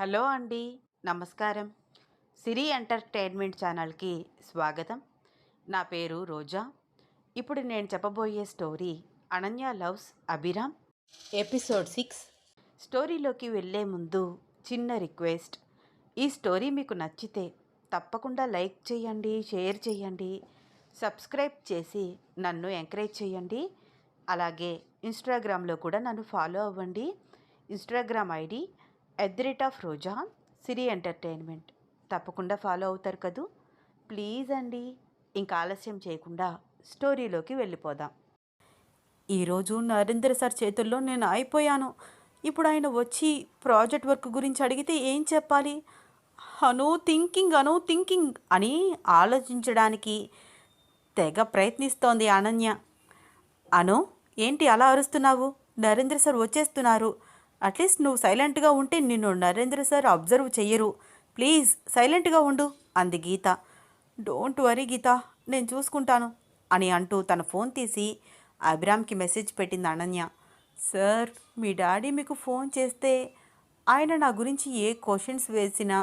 Hello అండి నమస్కారం. సిరి entertainment ఛానల్కి స్వాగతం. నా పేరు రోజా. ఇప్పుడు నేను చెప్పబోయే story Ananya loves Abhiram. Episode six. స్టోరీలోకి వెళ్ళే ముందు చిన్న రిక్వెస్ట్. ఈ స్టోరీ మీకు నచ్చితే తప్పకుండా లైక్ చేయండి షేర్ చేయండి సబ్స్క్రైబ్ చేసి నన్ను ఎంకరేజ్ చేయండి. అలాగే ఇన్స్టాగ్రామ్లో కూడా నన్ను ఫాలో అవ్వండి. Instagram ID at the rate of Roja Siri entertainment తప్పకుండా ఫాలో అవుతారు కదూ. ప్లీజ్ అండి ఇంకా ఆలస్యం చేయకుండా స్టోరీలోకి వెళ్ళిపోదాం. ఈరోజు నరేంద్ర సార్ చేతుల్లో నేను అయిపోయాను ఇప్పుడు ఆయన వచ్చి ప్రాజెక్ట్ వర్క్ గురించి అడిగితే ఏం చెప్పాలి? అను థింకింగ్ అను థింకింగ్ అని ఆలోచించడానికి తెగ ప్రయత్నిస్తోంది అనన్య. అను ఏంటి అలా అరుస్తున్నావు? నరేంద్ర సార్ వచ్చేస్తున్నారు. అట్లీస్ట్ నువ్వు సైలెంట్గా ఉంటే నిన్ను నరేంద్ర సార్ అబ్జర్వ్ చెయ్యరు. ప్లీజ్ సైలెంట్గా ఉండు అంది గీత. డోంట్ వరీ గీత నేను చూసుకుంటాను అని అంటూ తన ఫోన్ తీసి అభిరామ్కి మెసేజ్ పెట్టింది అనన్య. సార్ మీ డాడీ మీకు ఫోన్ చేస్తే ఆయన నా గురించి ఏ క్వశ్చన్స్ వేసినా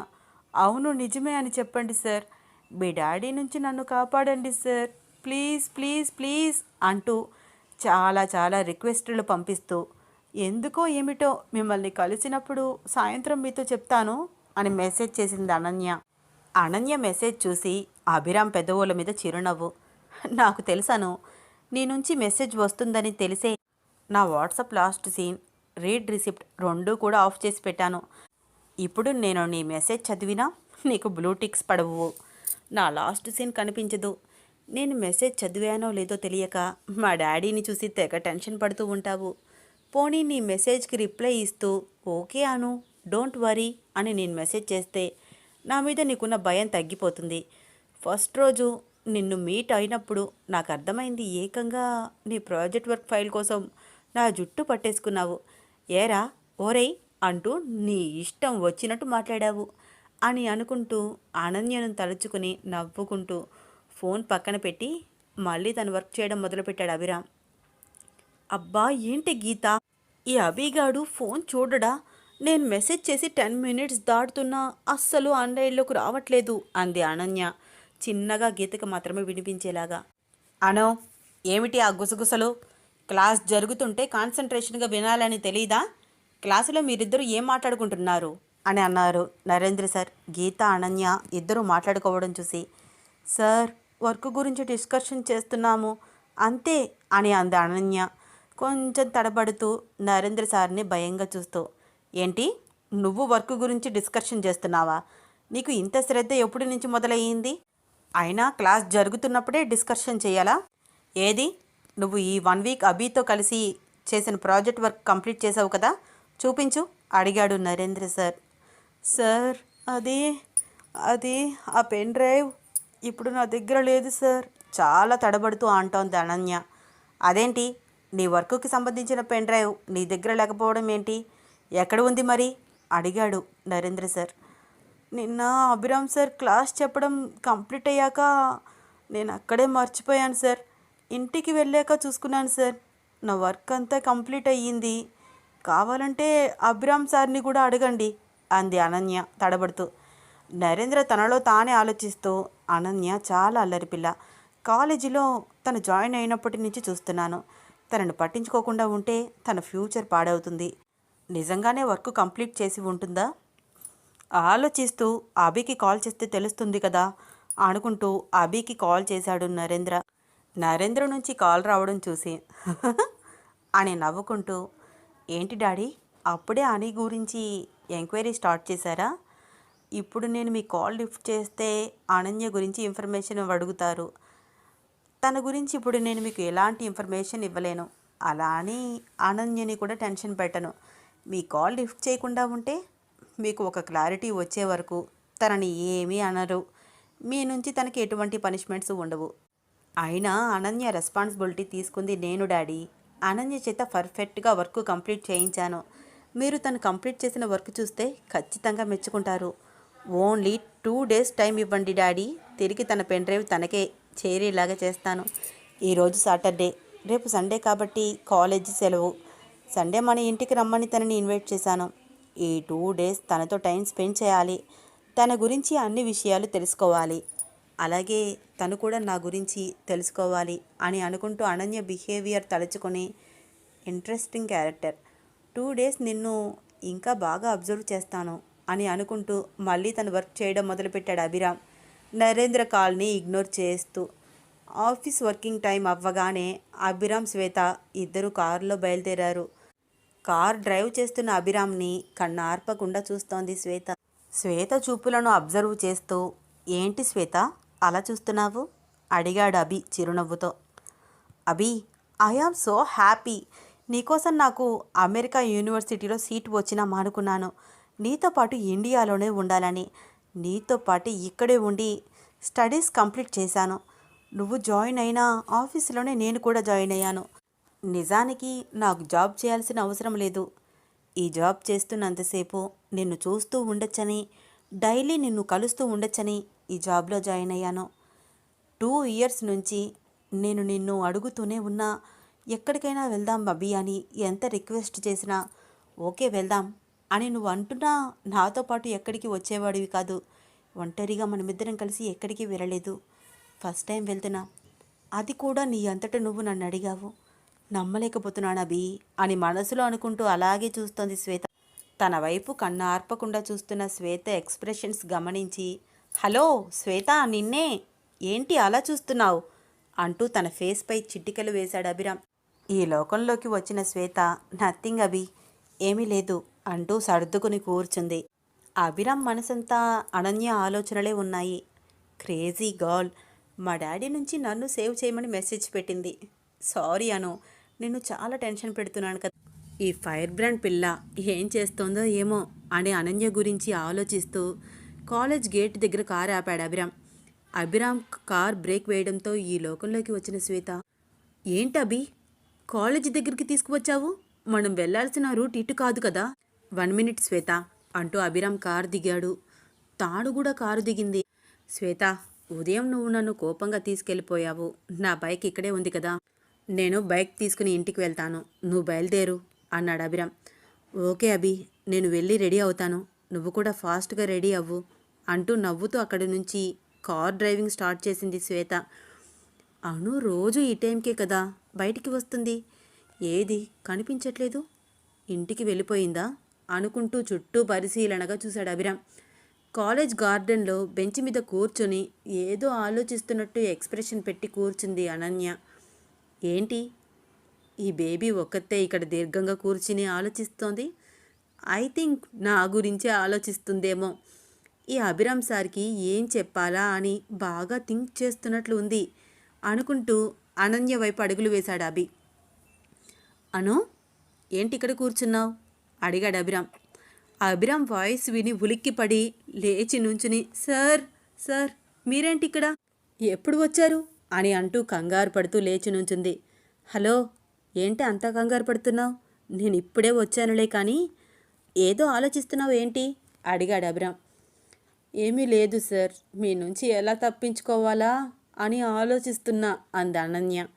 అవును నిజమే అని చెప్పండి సార్. మీ డాడీ నుంచి నన్ను కాపాడండి సార్. ప్లీజ్ ప్లీజ్ ప్లీజ్ అంటూ చాలా చాలా రిక్వెస్టులు పంపిస్తూ ఎందుకో ఏమిటో మిమ్మల్ని కలిసినప్పుడు సాయంత్రం మీతో చెప్తాను అని మెసేజ్ చేసింది అనన్య. అనన్య మెసేజ్ చూసి అభిరామ్ పెదవుల మీద చిరునవ్వు. నాకు తెలుసాను నీ నుంచి మెసేజ్ వస్తుందని తెలిసే నా WhatsApp last seen read receipt రెండూ కూడా ఆఫ్ చేసి పెట్టాను. ఇప్పుడు నేను నీ మెసేజ్ చదివినా నీకు బ్లూటిక్స్ పడవు. నా లాస్ట్ సీన్ కనిపించదు. నేను మెసేజ్ చదివానో లేదో తెలియక మా డాడీని చూసి తెగ టెన్షన్ పడుతూ ఉంటావు. పోనీ నీ మెసేజ్కి రిప్లై ఇస్తూ ఓకే అను డోంట్ వరీ అని నేను మెసేజ్ చేస్తే నా మీద నీకున్న భయం తగ్గిపోతుంది. ఫస్ట్ రోజు నిన్ను మీట్ అయినప్పుడు నాకు అర్థమైంది ఏకంగా నీ ప్రాజెక్ట్ వర్క్ ఫైల్ కోసం నా జుట్టు పట్టేసుకున్నావు. ఏరా ఓరేయ్ అంటూ నీ ఇష్టం వచ్చినట్టు మాట్లాడావు అని అనుకుంటూ అనన్యను తలుచుకుని నవ్వుకుంటూ ఫోన్ పక్కన పెట్టి మళ్ళీ తను వర్క్ చేయడం మొదలుపెట్టాడు అభిరామ్. అబ్బా ఏంటి గీత? ఈ అభిగాడు ఫోన్ చూడడా? నేను మెసేజ్ చేసి టెన్ మినిట్స్ దాటుతున్నా అస్సలు ఆన్లైన్లోకి రావట్లేదు అంది అనన్య చిన్నగా గీతకు మాత్రమే వినిపించేలాగా. అనో ఏమిటి ఆ గుసగుసలు? క్లాస్ జరుగుతుంటే కాన్సన్ట్రేషన్గా వినాలని తెలీదా? క్లాసులో మీరిద్దరూ ఏం మాట్లాడుకుంటున్నారు? అని అన్నారు నరేంద్ర సార్. గీత అనన్య ఇద్దరూ మాట్లాడుకోవడం చూసి సార్ వర్క్ గురించి డిస్కషన్ చేస్తున్నాము అంతే అని అంది అనన్య. కొంచెం తడబడుతూ నరేంద్ర సార్ని భయంగా చూస్తూ ఏంటి నువ్వు వర్క్ గురించి డిస్కషన్ చేస్తున్నావా? నీకు ఇంత శ్రద్ధ ఎప్పటి నుంచి మొదలయ్యింది? అయినా క్లాస్ జరుగుతున్నప్పుడే డిస్కషన్ చేయాలా? ఏది? నువ్వు ఈ వన్ వీక్ అభితో కలిసి చేసిన ప్రాజెక్ట్ వర్క్ కంప్లీట్ చేసావు కదా? చూపించు అడిగాడు నరేంద్ర సార్. సార్ అది అది ఆ పెన్ డ్రైవ్ ఇప్పుడు నా దగ్గర లేదు సార్. చాలా తడబడుతూ అంటోంది అనన్య. అదేంటి నీ వర్క్కి సంబంధించిన పెన్ డ్రైవ్ నీ దగ్గర లేకపోవడం ఏంటి? ఎక్కడ ఉంది మరి? అడిగాడు నరేంద్ర సార్. నిన్న అభిరామ్ సార్ క్లాస్ చెప్పడం కంప్లీట్ అయ్యాక నేను అక్కడే మర్చిపోయాను సార్. ఇంటికి వెళ్ళాక చూసుకున్నాను సార్. నా వర్క్ అంతా కంప్లీట్ అయ్యింది. కావాలంటే అభిరామ్ సార్ని కూడా అడగండి అంది అనన్య తడబడుతూ. నరేంద్ర తనలో తానే ఆలోచిస్తూ అనన్య చాలా అల్లరిపిల్ల కాలేజీలో తను జాయిన్ అయినప్పటి నుంచి చూస్తున్నాను. తనను పట్టించుకోకుండా ఉంటే తన ఫ్యూచర్ పాడవుతుంది. నిజంగానే వర్క్ కంప్లీట్ చేసి ఉంటుందా? ఆలోచిస్తూ అభికి కాల్ చేస్తే తెలుస్తుంది కదా అనుకుంటూ అభికి కాల్ చేశాడు నరేంద్ర. నరేంద్ర నుంచి కాల్ రావడం చూసి అని నవ్వుకుంటూ ఏంటి డాడీ అప్పుడే అని గురించి ఎంక్వైరీ స్టార్ట్ చేశారా? ఇప్పుడు నేను మీ కాల్ లిఫ్ట్ చేస్తే అనన్య గురించి ఇన్ఫర్మేషన్ అడుగుతారు. తన గురించి ఇప్పుడు నేను మీకు ఎలాంటి ఇన్ఫర్మేషన్ ఇవ్వలేను. అలా అని అనన్యని కూడా టెన్షన్ పెట్టను. మీ కాల్ లిఫ్ట్ చేయకుండా ఉంటే మీకు ఒక క్లారిటీ వచ్చే వరకు తనని ఏమీ అనరు. మీ నుంచి తనకి ఎటువంటి పనిష్మెంట్స్ ఉండవు. అయినా అనన్య రెస్పాన్సిబిలిటీ తీసుకుంది నేను డాడీ. అనన్య చేత పర్ఫెక్ట్గా వర్క్ కంప్లీట్ చేయించాను. మీరు తను కంప్లీట్ చేసిన వర్క్ చూస్తే ఖచ్చితంగా మెచ్చుకుంటారు. ఓన్లీ టూ డేస్ టైం ఇవ్వండి డాడీ. తిరిగి తన పెన్ డ్రైవ్ తనకే. చేరేలాగా చేస్తాను. ఈరోజు సాటర్డే. రేపు సండే కాబట్టి కాలేజీ సెలవు. సండే మన ఇంటికి రమ్మని తనని ఇన్వైట్ చేశాను. ఈ టూ డేస్ తనతో టైం స్పెండ్ చేయాలి. తన గురించి అన్ని విషయాలు తెలుసుకోవాలి. అలాగే తను కూడా నా గురించి తెలుసుకోవాలి అని అనుకుంటూ అనన్య బిహేవియర్ తలుచుకొని ఇంట్రెస్టింగ్ క్యారెక్టర్. టూ డేస్ నిన్ను ఇంకా బాగా అబ్జర్వ్ చేస్తాను అని అనుకుంటూ మళ్ళీ తను వర్క్ చేయడం మొదలుపెట్టాడు అభిరామ్. నరేంద్ర కాల్ని ఇగ్నోర్ చేస్తూ ఆఫీస్ వర్కింగ్ టైం అవ్వగానే అభిరామ్ శ్వేత ఇద్దరు కారులో బయలుదేరారు. కార్ డ్రైవ్ చేస్తున్న అభిరామ్ని కన్నార్పకుండా చూస్తోంది శ్వేత. శ్వేత చూపులను అబ్జర్వ్ చేస్తూ ఏంటి శ్వేత అలా చూస్తున్నావు? అడిగాడు అభి చిరునవ్వుతో. Abhi I am so happy నీకోసం నాకు అమెరికా యూనివర్సిటీలో సీట్ వచ్చినా మానుకున్నాను. నీతో పాటు ఇండియాలోనే ఉండాలని. నీతో పాటు ఇక్కడే ఉండి స్టడీస్ కంప్లీట్ చేశాను. నువ్వు జాయిన్ అయినా ఆఫీసులోనే నేను కూడా జాయిన్ అయ్యాను. నిజానికి నాకు జాబ్ చేయాల్సిన అవసరం లేదు. ఈ జాబ్ చేస్తున్నంతసేపు నిన్ను చూస్తూ ఉండొచ్చని డైలీ నిన్ను కలుస్తూ ఉండొచ్చని ఈ జాబ్లో జాయిన్ అయ్యాను. టూ ఇయర్స్ నుంచి నేను నిన్ను అడుగుతూనే ఉన్నా ఎక్కడికైనా వెళ్దాం బబ్బీ అని ఎంత రిక్వెస్ట్ చేసినా ఓకే వెళ్దాం అని నువ్వు అంటున్నా నాతో పాటు ఎక్కడికి వచ్చేవాడివి కాదు. ఒంటరిగా మనమిద్దరం కలిసి ఎక్కడికి వెళ్ళలేదు. ఫస్ట్ టైం వెళ్తున్నా. అది కూడా నీ అంతట నువ్వు నన్ను అడిగావు. నమ్మలేకపోతున్నాను అభి అని మనసులో అనుకుంటూ అలాగే చూస్తోంది శ్వేత. తన వైపు కన్ను ఆర్పకుండా చూస్తున్న శ్వేత ఎక్స్ప్రెషన్స్ గమనించి హలో శ్వేత నిన్నే? ఏంటి అలా చూస్తున్నావు? అంటూ తన ఫేస్పై చిటికలు వేశాడు అభిరామ్. ఈ లోకంలోకి వచ్చిన శ్వేత నథింగ్ అభి. ఏమీ లేదు. అంటూ సర్దుకుని కూర్చుంది. అభిరామ్ మనసంతా అనన్య ఆలోచనలే ఉన్నాయి. క్రేజీ గర్ల్ మా డాడీ నుంచి నన్ను సేవ్ చేయమని మెసేజ్ పెట్టింది. సారీ అను నిన్ను చాలా టెన్షన్ పెడుతున్నాను కదా. ఈ ఫైర్ బ్రాండ్ పిల్ల ఏం చేస్తోందో ఏమో అని అనన్య గురించి ఆలోచిస్తూ కాలేజ్ గేట్ దగ్గర కారు ఆపాడు అభిరామ్. అభిరామ్ కార్ బ్రేక్ వేయడంతో ఈ లోకంలోకి వచ్చిన శ్వేత ఏంటి అభి కాలేజీ దగ్గరికి తీసుకువచ్చావు? మనం వెళ్ళాల్సిన రూట్ ఇటు కాదు కదా. వన్ మినిట్ శ్వేత అంటూ అభిరామ్ కారు దిగాడు. తాను కూడా కారు దిగింది. శ్వేత ఉదయం నువ్వు నన్ను కోపంగా తీసుకెళ్ళిపోయావు. నా బైక్ ఇక్కడే ఉంది కదా. నేను బైక్ తీసుకుని ఇంటికి వెళ్తాను. నువ్వు బయలుదేరు అన్నాడు అభిరామ్. ఓకే అభి నేను వెళ్ళి రెడీ అవుతాను. నువ్వు కూడా ఫాస్ట్గా రెడీ అవ్వు అంటూ నవ్వుతూ అక్కడి నుంచి కార్ డ్రైవింగ్ స్టార్ట్ చేసింది శ్వేత. అను రోజు ఈ టైంకే కదా. బయటికి వస్తుంది. ఏది? కనిపించట్లేదు. ఇంటికి వెళ్ళిపోయిందా? అనుకుంటూ చుట్టూ పరిశీలనగా చూశాడు అభిరామ్. కాలేజ్ గార్డెన్లో బెంచ్ మీద కూర్చొని ఏదో ఆలోచిస్తున్నట్టు ఎక్స్ప్రెషన్ పెట్టి కూర్చుంది అనన్య. ఏంటి? ఈ బేబీ ఒక్కతే ఇక్కడ దీర్ఘంగా కూర్చుని ఆలోచిస్తోంది? ఐ థింక్ నా గురించే ఆలోచిస్తుందేమో. ఈ అభిరామ్ సార్కి ఏం చెప్పాలా అని బాగా థింక్ చేస్తున్నట్లు ఉంది అనుకుంటూ అనన్య వైపు అడుగులు వేశాడు అభి. అను ఏంటి ఇక్కడ కూర్చున్నావు? అడిగాడు అభిరామ్. అభిరామ్ వాయిస్ విని ఉలిక్కిపడి లేచి నుంచుని సార్ సార్ మీరేంటి ఇక్కడ? ఎప్పుడు వచ్చారు? అని అంటూ కంగారు పడుతూ లేచి నుంచుంది. హలో ఏంటి అంత కంగారు పడుతున్నావు? నేను ఇప్పుడే వచ్చానులే కానీ ఏదో ఆలోచిస్తున్నావు ఏంటి? అడిగాడు అభిరామ్. ఏమీ లేదు సార్ మీ నుంచి ఎలా తప్పించుకోవాలా అని ఆలోచిస్తున్నా అంది అనన్య.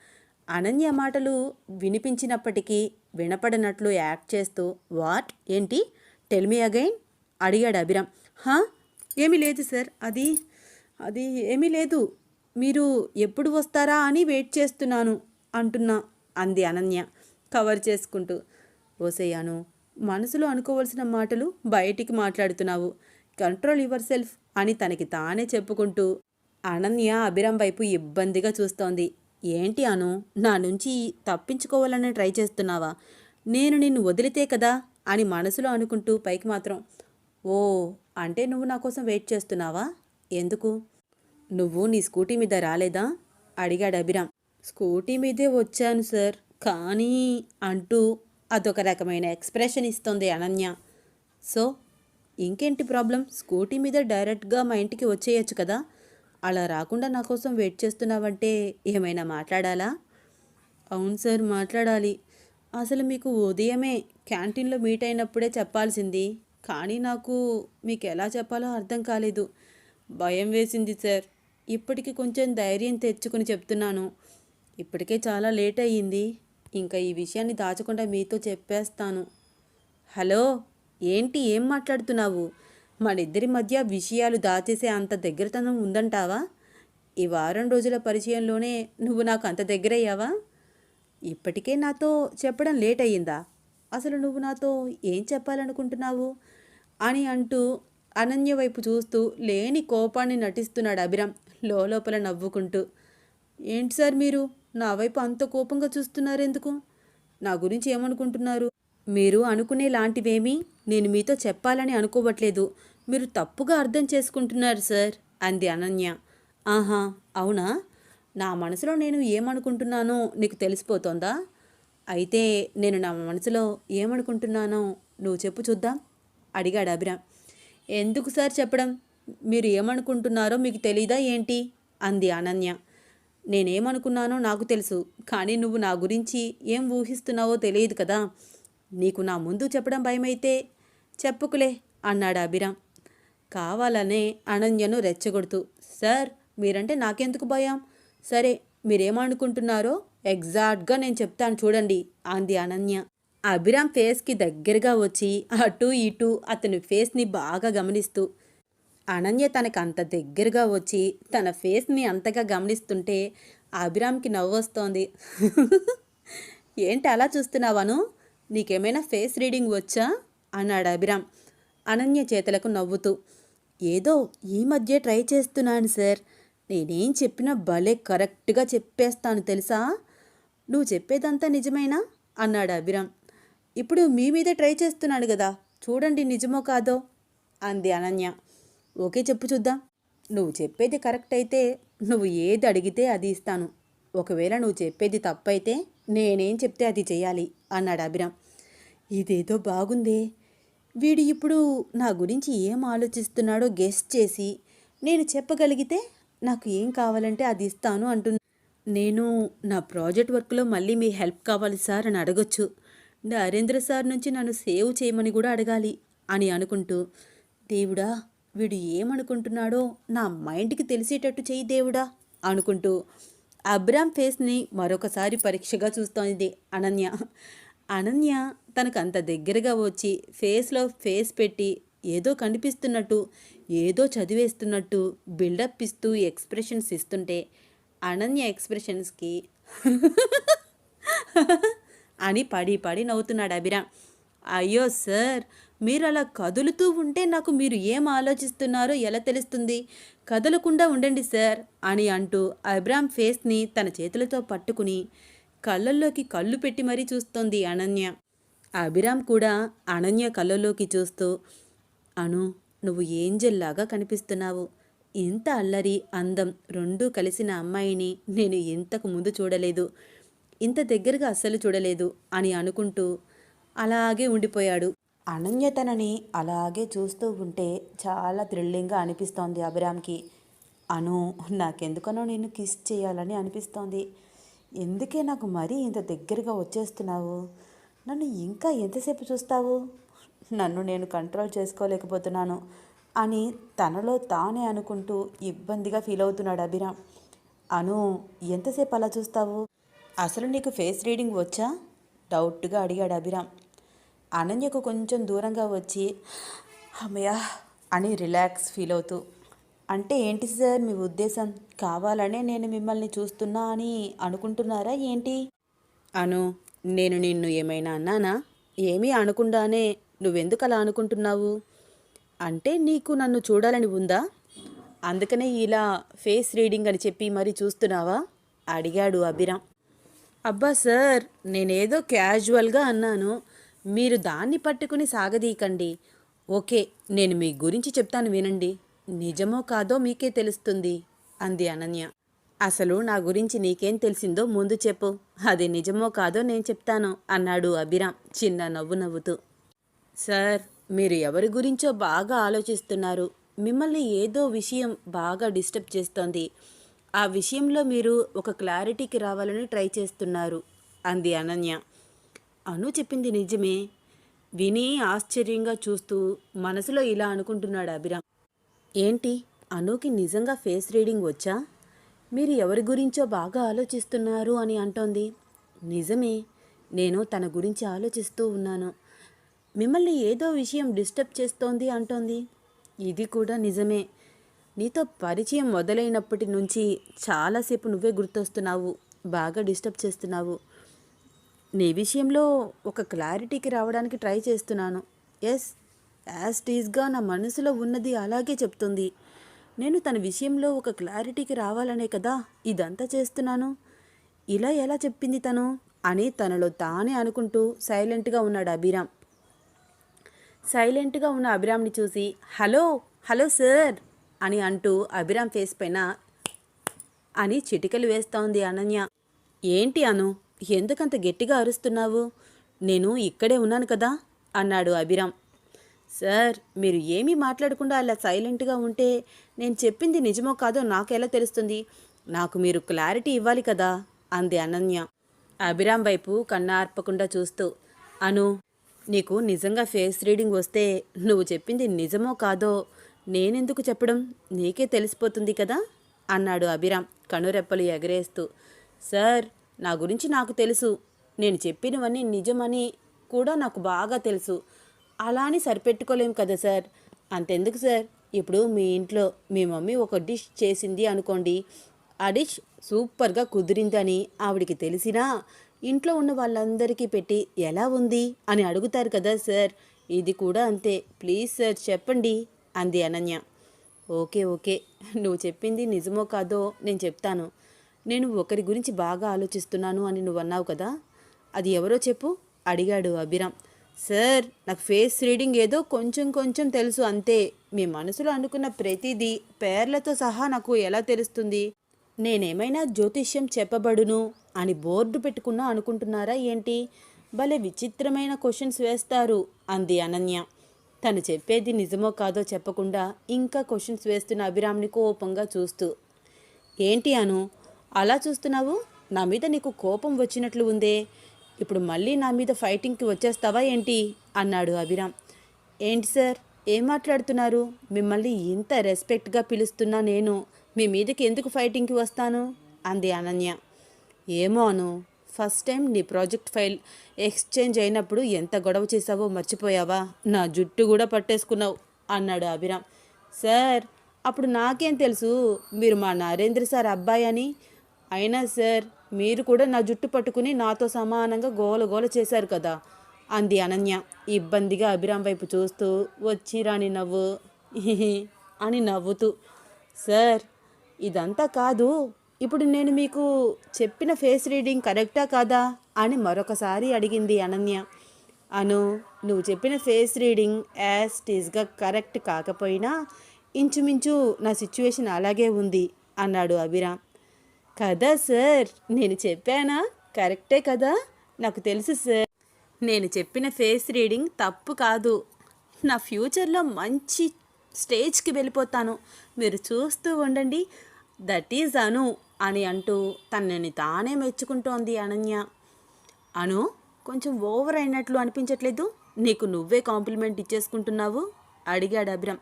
అనన్య మాటలు వినిపించినప్పటికీ వినపడినట్లు యాక్ట్ చేస్తూ వాట్? ఏంటి? Tell me again? అడిగాడు అభిరామ్. హా? ఏమీ లేదు సార్. అది అది ఏమీ లేదు. మీరు ఎప్పుడు వస్తారా అని వెయిట్ చేస్తున్నాను అంటున్నా అంది అనన్య. కవర్ చేసుకుంటూ ఓసయ్యాను మనసులో అనుకోవలసిన మాటలు బయటికి మాట్లాడుతున్నావు. కంట్రోల్ యువర్ సెల్ఫ్ అని తనకి తానే చెప్పుకుంటూ అనన్య అభిరామ్ వైపు ఇబ్బందిగా చూస్తోంది. ఏంటి అను? నా నుంచి తప్పించుకోవాలని ట్రై చేస్తున్నావా? నేను నిన్ను వదిలితే కదా? అని మనసులో అనుకుంటూ పైకి మాత్రం ఓ అంటే నువ్వు నా కోసం వెయిట్ చేస్తున్నావా? ఎందుకు? నువ్వు నీ స్కూటీ మీద రాలేదా? అడిగాడు అభిరామ్. స్కూటీ మీదే వచ్చాను సార్ కానీ అంటూ అదొక రకమైన ఎక్స్ప్రెషన్ ఇస్తుంది అనన్య. సో ఇంకేంటి ప్రాబ్లం? స్కూటీ మీద డైరెక్ట్గా మా ఇంటికి వచ్చేయచ్చు కదా? అలా రాకుండా నా కోసం వెయిట్ చేస్తున్నావంటే ఏమైనా మాట్లాడాలా? అవును సార్ మాట్లాడాలి. అసలు మీకు ఉదయమే క్యాంటీన్లో మీట్ అయినప్పుడే చెప్పాల్సింది. కానీ నాకు మీకు ఎలా చెప్పాలో అర్థం కాలేదు. భయం వేసింది సార్. ఇప్పటికి కొంచెం ధైర్యం తెచ్చుకుని చెప్తున్నాను. ఇప్పటికే చాలా లేట్ అయ్యింది. ఇంకా ఈ విషయాన్ని దాచకుండా మీతో చెప్పేస్తాను. హలో? ఏంటి? ఏం మాట్లాడుతున్నావు? మన ఇద్దరి మధ్య విషయాలు దాచేసే అంత దగ్గరతనం ఉందంటావా? ఈ వారం రోజుల పరిచయంలోనే నువ్వు నాకు అంత దగ్గరయ్యావా? ఇప్పటికే నాతో చెప్పడం లేట్ అయ్యిందా అసలు నువ్వు నాతో ఏం చెప్పాలనుకుంటున్నావు? అని అంటూ అనన్య వైపు చూస్తూ లేని కోపాన్ని నటిస్తున్నాడు అభిరామ్ లోపల నవ్వుకుంటూ. ఏంటి సార్ మీరు? నా వైపు అంత కోపంగా చూస్తున్నారు ఎందుకు నా గురించి ఏమనుకుంటున్నారు? మీరు అనుకునే లాంటివేమీ నేను మీతో చెప్పాలని అనుకోవట్లేదు. మీరు తప్పుగా అర్థం చేసుకుంటున్నారు సార్ అంది అనన్య. ఆహా అవునా? నా మనసులో నేను ఏమనుకుంటున్నానో నీకు తెలిసిపోతోందా? అయితే నేను నా మనసులో ఏమనుకుంటున్నానో నువ్వు చెప్పు చూద్దాం అడిగాడు అభిరామ్. ఎందుకు సార్ చెప్పడం? మీరు ఏమనుకుంటున్నారో మీకు తెలీదా ఏంటి? అంది అనన్య. నేనేమనుకున్నానో నాకు తెలుసు కానీ నువ్వు నా గురించి ఏం ఊహిస్తున్నావో తెలియదు కదా. నీకు నా ముందు చెప్పడం భయమైతే చెప్పుకులే అన్నాడు అభిరామ్. కావాలనే అనన్యను రెచ్చగొడుతూ సార్ మీరంటే నాకెందుకు భయం? సరే మీరేమనుకుంటున్నారో ఎగ్జాక్ట్గా నేను చెప్తాను చూడండి అంది అనన్య. అభిరామ్ ఫేస్కి దగ్గరగా వచ్చి అటు ఇటు అతని ఫేస్ని బాగా గమనిస్తూ అనన్య తనకు అంత దగ్గరగా వచ్చి తన ఫేస్ని అంతగా గమనిస్తుంటే అభిరామ్కి నవ్వు వస్తోంది ఏంటి అలా చూస్తున్నావాను? నీకేమైనా ఫేస్ రీడింగ్ వచ్చా? అన్నాడు అభిరామ్. అనన్య చేతులకు నవ్వుతూ ఏదో ఈ మధ్య ట్రై చేస్తున్నాను సార్. నేనేం చెప్పినా భలే కరెక్ట్గా చెప్పేస్తాను తెలుసా? నువ్వు చెప్పేదంతా నిజమేనా? అన్నాడు అభిరామ్. ఇప్పుడు మీ మీదే ట్రై చేస్తున్నాను కదా. చూడండి నిజమో కాదో? అంది అనన్య. ఓకే చెప్పు చూద్దాం. నువ్వు చెప్పేది కరెక్ట్ అయితే నువ్వు ఏది అడిగితే అది ఇస్తాను. ఒకవేళ నువ్వు చెప్పేది తప్పైతే నేనేం చెప్తే అది చేయాలి అన్నాడు అభిరామ్. ఇదేదో బాగుందే. వీడు ఇప్పుడు నా గురించి ఏం ఆలోచిస్తున్నాడో గెస్ట్ చేసి నేను చెప్పగలిగితే నాకు ఏం కావాలంటే అది ఇస్తాను అంటున్నా. నేను నా ప్రాజెక్ట్ వర్క్లో మళ్ళీ మీ హెల్ప్ కావాలి సార్ అని అడగొచ్చు. నరేంద్ర సార్ నుంచి నన్ను సేవ్ చేయమని కూడా అడగాలి అని అనుకుంటూ దేవుడా వీడు ఏమనుకుంటున్నాడో నా మైండ్కి తెలిసేటట్టు చెయ్యి దేవుడా అనుకుంటూ అబ్రామ్ ఫేస్ని మరొకసారి పరీక్షగా చూస్తోంది అనన్య. అనన్య తనకు అంత దగ్గరగా వచ్చి ఫేస్లో ఫేస్ పెట్టి ఏదో కనిపిస్తున్నట్టు ఏదో చదివేస్తున్నట్టు బిల్డప్ ఇస్తూ ఎక్స్ప్రెషన్స్ ఇస్తుంటే అనన్య ఎక్స్ప్రెషన్స్కి అని పడి పడి నవ్వుతున్నాడు అభిరామ్ అయ్యో సార్ మీరు అలా కదులుతూ ఉంటే నాకు మీరు ఏం ఆలోచిస్తున్నారో ఎలా తెలుస్తుంది? కదలకుండా ఉండండి సార్ అని అంటూ అబ్రామ్ ఫేస్ని తన చేతులతో పట్టుకుని కళ్ళల్లోకి కళ్ళు పెట్టి మరీ చూస్తోంది అనన్య. అభిరామ్ కూడా అనన్య కళ్ళలోకి చూస్తూ అను నువ్వు ఏంజెల్లాగా కనిపిస్తున్నావు. ఇంత అల్లరి అందం రెండూ కలిసిన అమ్మాయిని నేను ఇంతకు ముందు చూడలేదు. ఇంత దగ్గరగా అస్సలు చూడలేదు అని అనుకుంటూ అలాగే ఉండిపోయాడు. అనన్య తనని అలాగే చూస్తూ ఉంటే చాలా థ్రిల్లింగ్గా అనిపిస్తోంది అభిరామ్కి. అను నాకెందుకనో నేను కిస్ చేయాలని అనిపిస్తోంది. ఎందుకే నాకు మరీ ఇంత దగ్గరగా వచ్చేస్తున్నావు? నన్ను ఇంకా ఎంతసేపు చూస్తావు? నన్ను నేను కంట్రోల్ చేసుకోలేకపోతున్నాను అని తనలో తానే అనుకుంటూ ఇబ్బందిగా ఫీల్ అవుతున్నాడు అభిరామ్. అను ఎంతసేపు అలా చూస్తావు? అసలు నీకు ఫేస్ రీడింగ్ వచ్చా? డౌట్గా అడిగాడు అభిరామ్. అనన్యకు కొంచెం దూరంగా వచ్చి అమ్మయ్యా అని రిలాక్స్ ఫీల్ అవుతూ అంటే ఏంటి సార్ మీ ఉద్దేశం? కావాలనే నేను మిమ్మల్ని చూస్తున్నా అని అనుకుంటున్నారా ఏంటి? అను నేను నిన్ను ఏమైనా అన్నానా? ఏమీ అనకుండానే నువ్వెందుకు అలా అనుకుంటున్నావు? అంటే నీకు నన్ను చూడాలని ఉందా? అందుకనే ఇలా ఫేస్ రీడింగ్ అని చెప్పి మరీ చూస్తున్నావా? అడిగాడు అభిరామ్. అబ్బా సార్ నేనేదో క్యాజువల్గా అన్నాను. మీరు దాన్ని పట్టుకుని సాగదీకండి ఓకే నేను మీ గురించి చెప్తాను వినండి. నిజమో కాదో మీకే తెలుస్తుంది అంది అనన్య. అసలు నా గురించి నీకేం తెలిసిందో ముందు చెప్పు. అది నిజమో కాదో నేను చెప్తాను అన్నాడు అభిరామ్ చిన్న నవ్వు నవ్వుతూ. సార్ మీరు ఎవరి గురించో బాగా ఆలోచిస్తున్నారు. మిమ్మల్ని ఏదో విషయం బాగా డిస్టర్బ్ చేస్తోంది. ఆ విషయంలో మీరు ఒక క్లారిటీకి రావాలని ట్రై చేస్తున్నారు అంది అనన్య. అను చెప్పింది నిజమే. విని ఆశ్చర్యంగా చూస్తూ మనసులో ఇలా అనుకుంటున్నాడు అభిరామ్. ఏంటి? అనుకి నిజంగా ఫేస్ రీడింగ్ వచ్చా? మీరు ఎవరి గురించో బాగా ఆలోచిస్తున్నారు అని అంటోంది. నిజమే నేను తన గురించి ఆలోచిస్తూ ఉన్నాను. మిమ్మల్ని ఏదో విషయం డిస్టర్బ్ చేస్తోంది అంటోంది. ఇది కూడా నిజమే. నీతో పరిచయం మొదలైనప్పటి నుంచి చాలాసేపు నువ్వే గుర్తొస్తున్నావు బాగా డిస్టర్బ్ చేస్తున్నావు. నీ విషయంలో ఒక క్లారిటీకి రావడానికి ట్రై చేస్తున్నాను. ఎస్ యాజ్ టీజ్గా నా మనసులో ఉన్నది అలాగే చెప్తుంది. నేను తన విషయంలో ఒక క్లారిటీకి రావాలనే కదా ఇదంతా చేస్తున్నాను. ఇలా ఎలా చెప్పింది తను? అని తనలో తానే అనుకుంటూ సైలెంట్గా ఉన్నాడు అభిరామ్. సైలెంట్గా ఉన్న అభిరామ్ని చూసి హలో హలో సార్ అని అంటూ అభిరామ్ ఫేస్ పైన అని చిటికలు వేస్తోంది అనన్య. ఏంటి అను ఎందుకంత గట్టిగా అరుస్తున్నావు? నేను ఇక్కడే ఉన్నాను కదా అన్నాడు అభిరామ్. సార్ మీరు ఏమీ మాట్లాడకుండా అలా సైలెంట్గా ఉంటే నేను చెప్పింది నిజమో కాదో నాకు ఎలా తెలుస్తుంది? నాకు మీరు క్లారిటీ ఇవ్వాలి కదా అంది అనన్య. అభిరామ్ వైపు కన్నార్పకుండా చూస్తూ అను నీకు నిజంగా ఫేస్ రీడింగ్ వస్తే నువ్వు చెప్పింది నిజమో కాదో నేనెందుకు చెప్పడం? నీకే తెలిసిపోతుంది కదా అన్నాడు అభిరామ్ కనురెప్పలు ఎగరేస్తూ. సార్ నా గురించి నాకు తెలుసు. నేను చెప్పినవన్నీ నిజమని కూడా నాకు బాగా తెలుసు. అలా అని సరిపెట్టుకోలేము కదా సార్. అంతెందుకు సార్? ఇప్పుడు మీ ఇంట్లో మీ మమ్మీ ఒక డిష్ చేసింది అనుకోండి. ఆ డిష్ సూపర్గా కుదిరిందని ఆవిడికి తెలిసినా ఇంట్లో ఉన్న వాళ్ళందరికీ పెట్టి ఎలా ఉంది అని అడుగుతారు కదా సార్. ఇది కూడా అంతే. ప్లీజ్ సార్ చెప్పండి అంది అనన్య. Okay okay. నువ్వు చెప్పింది నిజమో కాదో నేను చెప్తాను. నేను ఒకరి గురించి బాగా ఆలోచిస్తున్నాను అని నువ్వు అన్నావు కదా. అది ఎవరో చెప్పు అడిగాడు అభిరామ్. సార్ నాకు ఫేస్ రీడింగ్ ఏదో కొంచెం కొంచెం తెలుసు అంతే. మీ మనసులో అనుకున్న ప్రతిదీ పేర్లతో సహా నాకు ఎలా తెలుస్తుంది? నేనేమైనా జ్యోతిష్యం చెప్పబడును అని బోర్డు పెట్టుకున్నా అనుకుంటున్నారా ఏంటి? భలే విచిత్రమైన క్వశ్చన్స్ వేస్తారు అంది అనన్య. తను చెప్పేది నిజమో కాదో చెప్పకుండా ఇంకా క్వశ్చన్స్ వేస్తున్న అభిరామ్ని కోపంగా చూస్తూ. ఏంటి అను అలా చూస్తున్నావు? నా మీద నీకు కోపం వచ్చినట్లు ఉందే. ఇప్పుడు మళ్ళీ నా మీద ఫైటింగ్కి వచ్చేస్తావా ఏంటి? అన్నాడు అభిరామ్. ఏంటి సార్? ఏం మాట్లాడుతున్నారు? మిమ్మల్ని ఇంత రెస్పెక్ట్గా పిలుస్తున్నా నేను. మీ మీదకి ఎందుకు ఫైటింగ్కి వస్తాను? అంది అనన్య. ఏమో అను. ఫస్ట్ టైం నీ ప్రాజెక్ట్ ఫైల్ ఎక్స్చేంజ్ అయినప్పుడు ఎంత గొడవ చేసావో మర్చిపోయావా? నా జుట్టు కూడా పట్టేసుకున్నావు అన్నాడు అభిరామ్. సార్ అప్పుడు నాకేం తెలుసు? మీరు మా నరేంద్ర సార్ అబ్బాయి అని. అయినా సార్ మీరు కూడా నా జుట్టు పట్టుకుని నాతో సమానంగా గోల గోల చేశారు కదా అంది అనన్య. ఇబ్బందిగా అభిరామ్ వైపు చూస్తూ వచ్చి రాని నవ్వు అని నవ్వుతూ సార్ ఇదంతా కాదు ఇప్పుడు నేను మీకు చెప్పిన ఫేస్ రీడింగ్ కరెక్టా కాదా? అని మరొకసారి అడిగింది అనన్య. అను నువ్వు చెప్పిన ఫేస్ రీడింగ్ యాజ్ టీజ్గా కరెక్ట్ కాకపోయినా ఇంచుమించు నా సిచ్యువేషన్ అలాగే ఉంది అన్నాడు అభిరామ్. కదా సార్? నేను చెప్పానా? కరెక్టే కదా? నాకు తెలుసు సార్. నేను చెప్పిన ఫేస్ రీడింగ్ తప్పు కాదు. నా ఫ్యూచర్లో మంచి స్టేజ్కి వెళ్ళిపోతాను. మీరు చూస్తూ ఉండండి. దట్ ఈజ్ అను అని అంటూ తనని తానే మెచ్చుకుంటోంది అనన్య. అను కొంచెం ఓవర్ అయినట్లు అనిపించట్లేదు? నీకు నువ్వే కాంప్లిమెంట్ ఇచ్చేసుకుంటున్నావు? అడిగాడు అభిరామ్.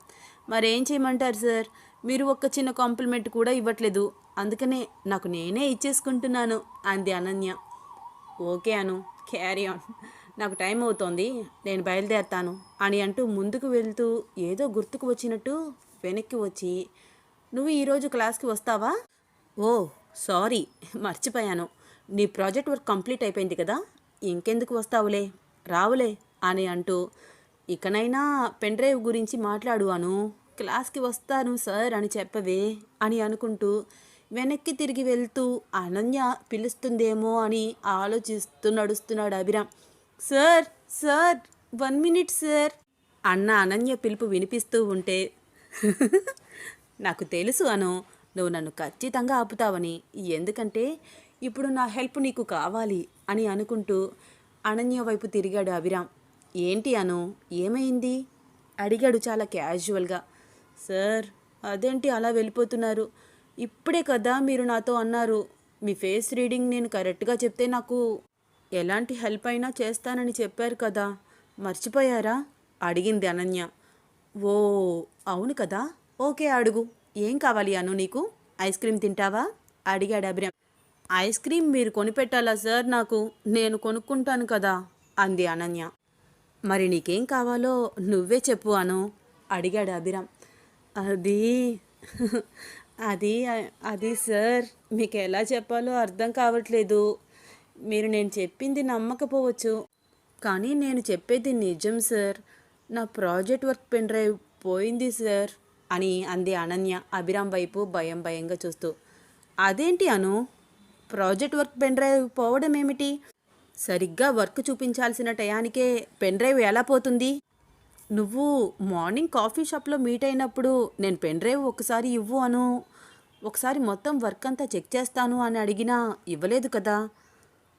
మరేం చేయమంటారు సార్? మీరు ఒక్క చిన్న కాంప్లిమెంట్ కూడా ఇవ్వట్లేదు. అందుకనే నాకు నేనే ఇచ్చేసుకుంటున్నాను అంది Ananya. Okay Anu carry on నాకు టైం అవుతోంది నేను బయలుదేరతాను అని అంటూ ముందుకు వెళ్తూ ఏదో గుర్తుకు వచ్చినట్టు వెనక్కి వచ్చి నువ్వు ఈరోజు క్లాస్కి వస్తావా? ఓ సారీ మర్చిపోయాను. నీ ప్రాజెక్ట్ వర్క్ కంప్లీట్ అయిపోయింది కదా ఇంకెందుకు వస్తావులే? రావులే అని అంటూ ఇకనైనా పెన్ డ్రైవ్ గురించి మాట్లాడు అను. క్లాస్కి వస్తాను సార్ అని చెప్పవే అని అనుకుంటూ వెనక్కి తిరిగి వెళ్తూ అనన్య పిలుస్తుందేమో అని ఆలోచిస్తూ నడుస్తున్నాడు Abhiram. Sir sir one minute sir అన్న అనన్య పిలుపు వినిపిస్తూ ఉంటే నాకు తెలుసు అను నువ్వు నన్ను ఖచ్చితంగా ఆపుతావని. ఎందుకంటే ఇప్పుడు నా హెల్ప్ నీకు కావాలి అని అనుకుంటూ అనన్య వైపు తిరిగాడు అభిరామ్. ఏంటి అను ఏమైంది? అడిగాడు చాలా క్యాజువల్గా. సార్ అదేంటి అలా వెళ్ళిపోతున్నారు? ఇప్పుడే కదా మీరు నాతో అన్నారు. మీ ఫేస్ రీడింగ్ నేను కరెక్ట్గా చెప్తే నాకు ఎలాంటి హెల్ప్ అయినా చేస్తానని చెప్పారు కదా. మర్చిపోయారా? అడిగింది అనన్య. ఓ అవును కదా. ఓకే అడుగు. ఏం కావాలి అను నీకు? ఐస్ క్రీమ్ తింటావా? అడిగాడు అభిరామ్. ఐస్ క్రీమ్ మీరు కొనిపెట్టాలా సార్ నాకు? నేను కొనుక్కుంటాను కదా అంది అనన్య. మరి నీకేం కావాలో నువ్వే చెప్పు అను అడిగాడు అభిరామ్. అది. అది అది సార్ మీకు ఎలా చెప్పాలో అర్థం కావట్లేదు. మీరు నేను చెప్పింది నమ్మకపోవచ్చు. కానీ నేను చెప్పేది నిజం సార్. నా ప్రాజెక్ట్ వర్క్ పెన్ డ్రైవ్ పోయింది సార్ అని అంది అనన్య అభిరామ్ వైపు భయం భయంగా చూస్తూ. అదేంటి Anu? Project work pen drive పోవడం ఏమిటి సరిగ్గా వర్క్ చూపించాల్సిన టయానికే పెన్ డ్రైవ్ ఎలా పోతుంది? నువ్వు మార్నింగ్ కాఫీ షాప్లో మీట్ అయినప్పుడు నేను పెన్ డ్రైవ్ ఒకసారి ఇవ్వు అను ఒకసారి మొత్తం వర్క్ అంతా చెక్ చేస్తాను అని అడిగినా ఇవ్వలేదు కదా.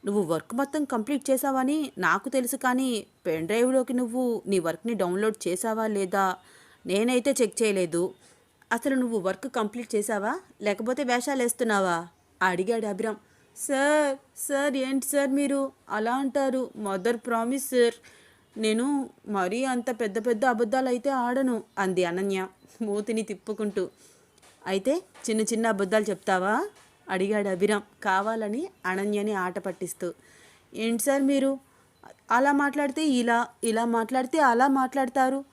నువ్వు వర్క్ మొత్తం కంప్లీట్ చేసావని నాకు తెలుసు కానీ పెన్ డ్రైవ్లోకి నువ్వు నీ వర్క్ని డౌన్లోడ్ చేసావా లేదా నేనైతే చెక్ చేయలేదు. అసలు నువ్వు వర్క్ కంప్లీట్ చేసావా లేకపోతే వేషాలు వేస్తున్నావా? అడిగాడు అభిరామ్. సార్ సార్ ఏంటి సార్ మీరు? అలా అంటారు. Mother promise sir. నేను మరీ అంత పెద్ద పెద్ద అబద్ధాలు అయితే ఆడను అంది అనన్య మూతిని తిప్పుకుంటూ. అయితే చిన్న చిన్న అబద్ధాలు చెప్తావా? అడిగాడు అభిరామ్ కావాలని అనన్యని ఆట పట్టిస్తూ. ఏంటి సార్ మీరు? అలా మాట్లాడితే ఇలా ఇలా మాట్లాడితే అలా మాట్లాడతారు.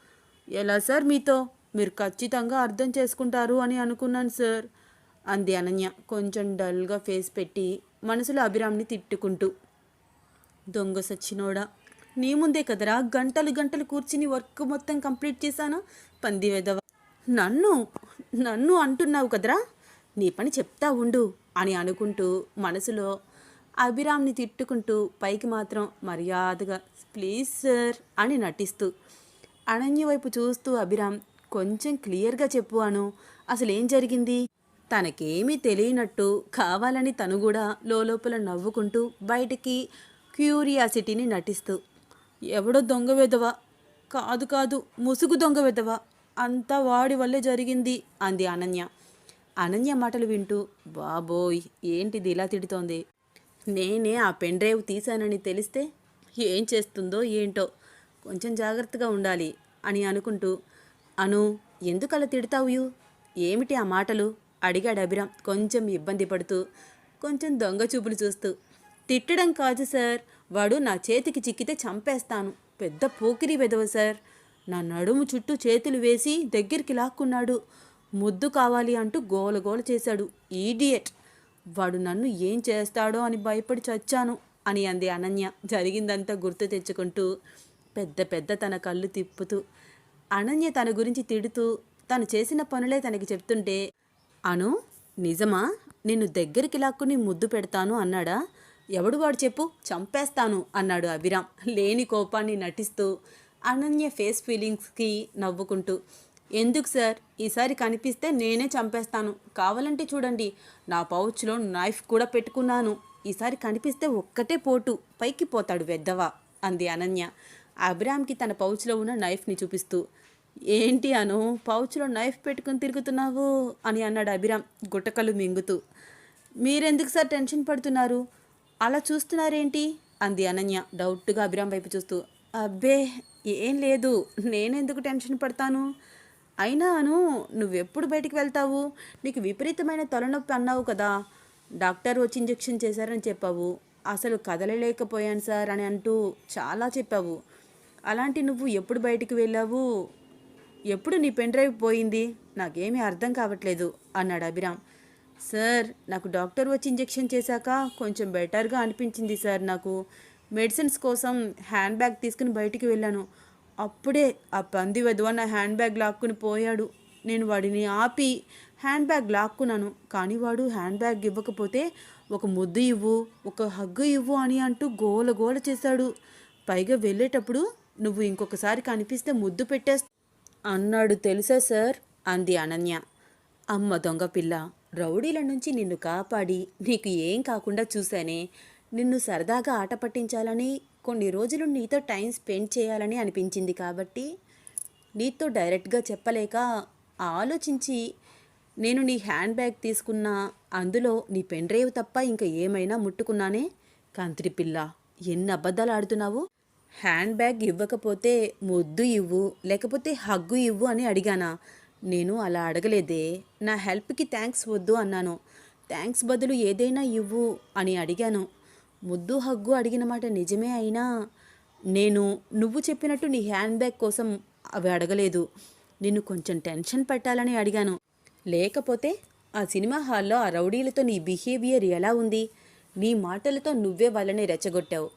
ఎలా సార్ మీతో? మీరు ఖచ్చితంగా అర్థం చేసుకుంటారు అని అనుకున్నాను సార్ అంది అనన్య కొంచెం డల్గా ఫేస్ పెట్టి మనసులో అభిరామ్ని తిట్టుకుంటూ. దొంగ సచ్చినోడా? నీ ముందే కదరా గంటలు గంటలు కూర్చుని వర్క్ మొత్తం కంప్లీట్ చేశాను. పంది వెదవ నన్ను నన్ను అంటున్నావు కదరా? నీ పని చెప్తా ఉండు అని అనుకుంటూ మనసులో అభిరామ్ని తిట్టుకుంటూ పైకి మాత్రం మర్యాదగా ప్లీజ్ సార్ అని నటిస్తూ అనన్య వైపు చూస్తూ అభిరామ్ కొంచెం క్లియర్గా చెప్పు అను. అసలు ఏం జరిగింది? తనకేమీ తెలియనట్టు కావాలని తను కూడా లోపల నవ్వుకుంటూ బయటికి క్యూరియాసిటీని నటిస్తూ ఎవడో దొంగ వెధవ? కాదు కాదు ముసుగు దొంగ వెధవ? అంతా వాడి వల్లే జరిగింది అంది అనన్య. అనన్య మాటలు వింటూ బాబోయ్ ఏంటిది ఇలా తిడుతోంది? నేనే ఆ పెన్ డ్రైవ్ తీశానని తెలిస్తే ఏం చేస్తుందో ఏంటో? కొంచెం జాగ్రత్తగా ఉండాలి అని అనుకుంటూ అను ఎందుకు అలా తిడతావు ఏమిటి ఆ మాటలు? అడిగాడు అభిరామ్ కొంచెం ఇబ్బంది పడుతూ కొంచెం దొంగ చూపులు చూస్తూ. తిట్టడం కాదు సార్ వాడు నా చేతికి చిక్కితే చంపేస్తాను. పెద్ద పోకిరి వెదవ సార్. నా నడుము చుట్టూ చేతులు వేసి దగ్గరికి లాక్కున్నాడు. ముద్దు కావాలి అంటూ గోల గోల చేశాడు. ఈడియట్. వాడు నన్ను ఏం చేస్తాడో అని భయపడి చచ్చాను అని అంది అనన్య. జరిగిందంతా గుర్తు తెచ్చుకుంటూ పెద్ద పెద్ద తన కళ్ళు తిప్పుతూ. అనన్య తన గురించి తిడుతూ తను చేసిన పనులే తనకి చెప్తుంటే అను నిజమా? నిన్ను దగ్గరికి లాక్కుని ముద్దు పెడతాను అన్నాడా? ఎవడు వాడు చెప్పు చంపేస్తాను అన్నాడు అభిరామ్. లేని కోపాన్ని నటిస్తూ అనన్య ఫేస్ ఫీలింగ్స్కి నవ్వుకుంటూ ఎందుకు సార్? ఈసారి కనిపిస్తే నేనే చంపేస్తాను. కావాలంటే చూడండి నా పౌచ్లో నైఫ్ కూడా పెట్టుకున్నాను. ఈసారి కనిపిస్తే ఒక్కటే పోటు పైకి పోతాడు వెద్దవా అంది అనన్య. అభిరామ్కి తన పౌచ్లో ఉన్న నైఫ్ని చూపిస్తూ ఏంటి అను పౌచ్లో నైఫ్ పెట్టుకుని తిరుగుతున్నావు? అని అన్నాడు అభిరామ్ గుట్టకలు మింగుతూ. మీరెందుకు సార్ టెన్షన్ పడుతున్నారు? అలా చూస్తున్నారేంటి? అంది అనన్య డౌట్గా అభిరామ్ వైపు చూస్తూ. అబ్బే ఏం లేదు. నేనెందుకు టెన్షన్ పడతాను? అయినా అను నువ్వెప్పుడు బయటికి వెళ్తావు? నీకు విపరీతమైన తలనొప్పి అన్నావు కదా. డాక్టర్ వచ్చి ఇంజెక్షన్ చేశారని చెప్పావు. అసలు కదలలేకపోయాను సార్ అని అంటూ చాలా చెప్పావు. అలాంటి నువ్వు ఎప్పుడు బయటికి వెళ్ళావు? ఎప్పుడు నీ పెన్ డ్రైవ్ పోయింది? నాకేమీ అర్థం కావట్లేదు అన్నాడు అభిరామ్. సార్ నాకు డాక్టర్ వచ్చి ఇంజెక్షన్ చేశాక కొంచెం బెటర్గా అనిపించింది సార్ నాకు. మెడిసిన్స్ కోసం హ్యాండ్ బ్యాగ్ తీసుకుని బయటికి వెళ్ళాను. అప్పుడే ఆ పంది వెధవ నా హ్యాండ్ బ్యాగ్ లాక్కుని పోయాడు. నేను వాడిని ఆపి హ్యాండ్ బ్యాగ్ లాక్కున్నాను. కానీ వాడు హ్యాండ్ బ్యాగ్ ఇవ్వకపోతే ఒక ముద్దు ఇవ్వు ఒక హగ్గు ఇవ్వు అని అంటూ గోల గోల చేశాడు. పైగా వెళ్ళేటప్పుడు నువ్వు ఇంకొకసారి కనిపిస్తే ముద్దు పెట్టేస్తా అన్నాడు తెలుసా సార్? అంది అనన్య. అమ్మ దొంగ పిల్ల రౌడీల నుంచి నిన్ను కాపాడి నీకు ఏం కాకుండా చూశానే. నిన్ను సరదాగా ఆట పట్టించాలని కొన్ని రోజులు నీతో టైం స్పెండ్ చేయాలని అనిపించింది కాబట్టి నీతో డైరెక్ట్గా చెప్పలేక ఆలోచించి నేను నీ హ్యాండ్ బ్యాగ్ తీసుకున్నా అందులో నీ పెన్ డ్రైవ్ తప్ప ఇంకా ఏమైనా ముట్టుకున్నానే. కంత్రి పిల్ల ఎన్ని అబద్ధాలు ఆడుతున్నావు? హ్యాండ్ బ్యాగ్ ఇవ్వకపోతే ముద్దు ఇవ్వు లేకపోతే హగ్గు ఇవ్వు అని అడిగానా. నేను అలా అడగలేదే. నా హెల్ప్కి థ్యాంక్స్ వద్దు అన్నాను. థ్యాంక్స్ బదులు ఏదైనా ఇవ్వు అని అడిగాను. ముద్దు హగ్గు అడిగిన మాట నిజమే అయినా నేను నువ్వు చెప్పినట్టు నీ హ్యాండ్ బ్యాగ్ కోసం అవి అడగలేదు. నిన్ను కొంచెం టెన్షన్ పెట్టాలని అడిగాను. లేకపోతే ఆ సినిమా హాల్లో ఆ రౌడీలతో నీ బిహేవియర్ ఎలా ఉంది? నీ మాటలతో నువ్వే వాళ్ళని రెచ్చగొట్టావు.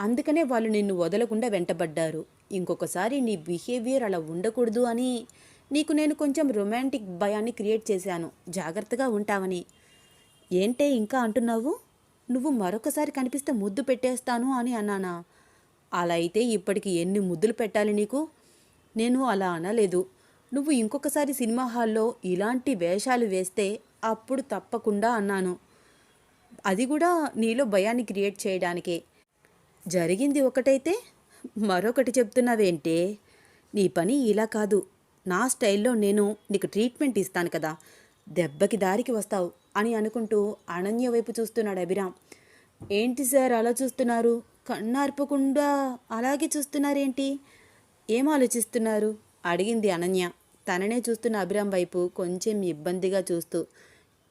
అందుకనే వాళ్ళు నిన్ను వదలకుండా వెంటబడ్డారు. ఇంకొకసారి నీ బిహేవియర్ అలా ఉండకూడదు అని నీకు నేను కొంచెం రొమాంటిక్ భయాన్ని క్రియేట్ చేశాను. జాగ్రత్తగా ఉంటావని. ఏంటే ఇంకా అంటున్నావు? నువ్వు మరొకసారి కనిపిస్తే ముద్దు పెట్టేస్తాను అని అన్నానా? అలా అయితే ఇప్పటికి ఎన్ని ముద్దులు పెట్టాలి నీకు? నేను అలా అనలేదు. నువ్వు ఇంకొకసారి సినిమా హాల్లో ఇలాంటి వేషాలు వేస్తే అప్పుడు తప్పకుండా అన్నాను. అది కూడా నీలో భయాన్ని క్రియేట్ చేయడానికే. జరిగింది ఒకటైతే మరొకటి చెప్తున్నావేంటే నీ పని ఇలా కాదు. నా స్టైల్లో నేను నీకు ట్రీట్మెంట్ ఇస్తాను కదా. దెబ్బకి దారికి వస్తావు అని అనుకుంటూ అనన్య వైపు చూస్తున్నాడు అభిరామ్. ఏంటి సార్ అలా చూస్తున్నారు? కన్నార్పకుండా అలాగే చూస్తున్నారేంటి? ఏం ఆలోచిస్తున్నారు? అడిగింది అనన్య. తననే చూస్తున్న అభిరామ్ వైపు కొంచెం ఇబ్బందిగా చూస్తూ.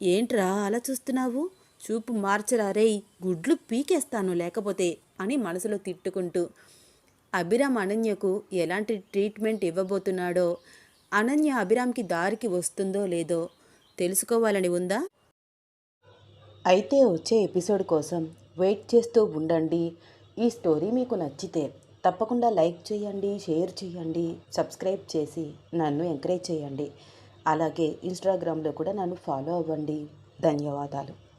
ఏంట్రా అలా చూస్తున్నావు? చూపు మార్చరా రేయ్ గుడ్లు పీకేస్తాను లేకపోతే అని మనసులో తిట్టుకుంటూ. అభిరామ్ అనన్యకు ఎలాంటి ట్రీట్మెంట్ ఇవ్వబోతున్నాడో అనన్య అభిరామ్కి దారికి వస్తుందో లేదో తెలుసుకోవాలని ఉందా? అయితే వచ్చే ఎపిసోడ్ కోసం వెయిట్ చేస్తూ ఉండండి. ఈ స్టోరీ మీకు నచ్చితే తప్పకుండా లైక్ చేయండి షేర్ చేయండి సబ్స్క్రైబ్ చేసి నన్ను ఎంకరేజ్ చేయండి. అలాగే ఇన్స్టాగ్రామ్లో కూడా నన్ను ఫాలో అవ్వండి. ధన్యవాదాలు.